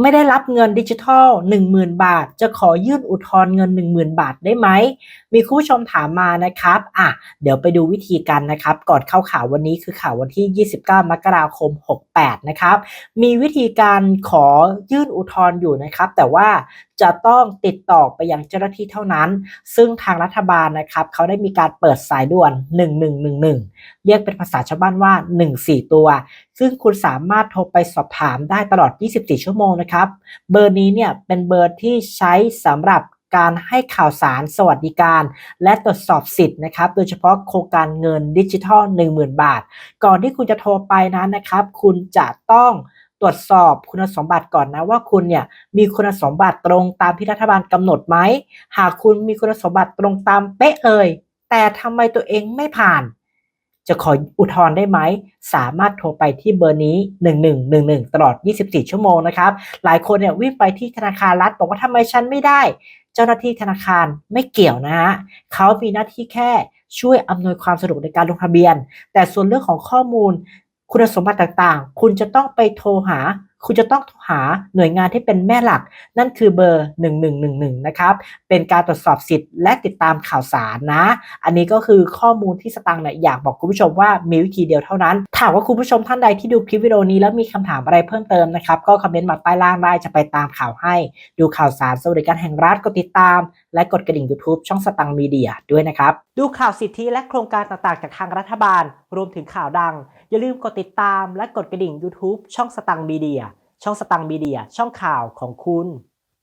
ไม่ได้รับเงินดิจิทัล 10,000 บาท จะขอยื่นอุทธรณ์เงิน 10,000 บาทได้ไหม มีคุณผู้ชมถามมานะครับอะเดี๋ยวไปดูวิธีกันนะครับ ก่อนเข้าข่าววันนี้คือข่าววันที่ 29 มกราคม 68 นะครับ มีวิธีการขอยื่นอุทธรณ์อยู่นะครับ แต่ว่าจะต้องติดต่อไปยังเจ้าหน้าที่เท่านั้น ซึ่งทางรัฐบาลนะครับ เขาได้มีการเปิดสายด่วน 1111 เรียกเป็นภาษาชาวบ้านว่า 14 ตัว ซึ่งคุณสามารถโทรไปสอบถามได้ตลอด 24 ชั่วโมงนะครับเบอร์นี้เนี่ยเป็นเบอร์ที่ใช้สำหรับการให้ข่าวสารสวัสดิการ และตรวจสอบสิทธิ์นะครับ โดยเฉพาะโครงการเงินดิจิทัล 10,000 บาท ก่อนที่คุณจะโทรไปนั้นนะครับ คุณจะต้องตรวจสอบคุณสมบัติก่อนนะว่าคุณเนี่ยมีคุณสมบัติตรงตามที่รัฐบาลกำหนดไหม หากคุณมีคุณสมบัติตรงตามเป๊ะเลย แต่ทำไมตัวเองไม่ผ่าน จะขออุทธรณ์ได้ไหม สามารถโทรไปที่เบอร์นี้ 1111 ตลอด 24 ชั่วโมงนะครับ หลายคนเนี่ยวิ่งไปที่ธนาคารรัฐบอกว่าทำไมฉันไม่ได้ เจ้าหน้าที่ธนาคารไม่เกี่ยวนะฮะเขามีหน้าที่แค่ช่วยอำนวยความสะดวกในการลงทะเบียน แต่ส่วนเรื่องของข้อมูลคุณสมบัติต่างๆ คุณจะต้องไปโทรหา คุณจะต้องโทรหาหน่วยงานที่เป็นแม่หลัก นั่นคือเบอร์ 1111 นะครับ เป็นการตรวจสอบสิทธิ์และติดตามข่าวสารนะ อันนี้ก็คือข้อมูลที่สตังค์เนี่ยอยากบอกคุณผู้ชมว่ามีวิธีเดียวเท่านั้น ถามว่าคุณผู้ชมท่านใดที่ดูคลิปวิดีโอนี้แล้วมีคำถามอะไรเพิ่มเติมนะครับ ก็คอมเมนต์มาใต้ล่างได้จะไปตามข่าวให้ ดูข่าวสารสวัสดิการแห่งรัฐกดติดตาม และกดกระดิ่ง YouTube ช่องสตังค์มีเดียด้วยนะครับ ดูข่าวสิทธิและโครงการต่างๆ จากทางรัฐบาล รวมถึงข่าวดัง อย่าลืมกดติดตามและกดกระดิ่ง YouTube ช่องสตังมีเดีย ช่องสตังบีเดียช่องข่าวของคุณ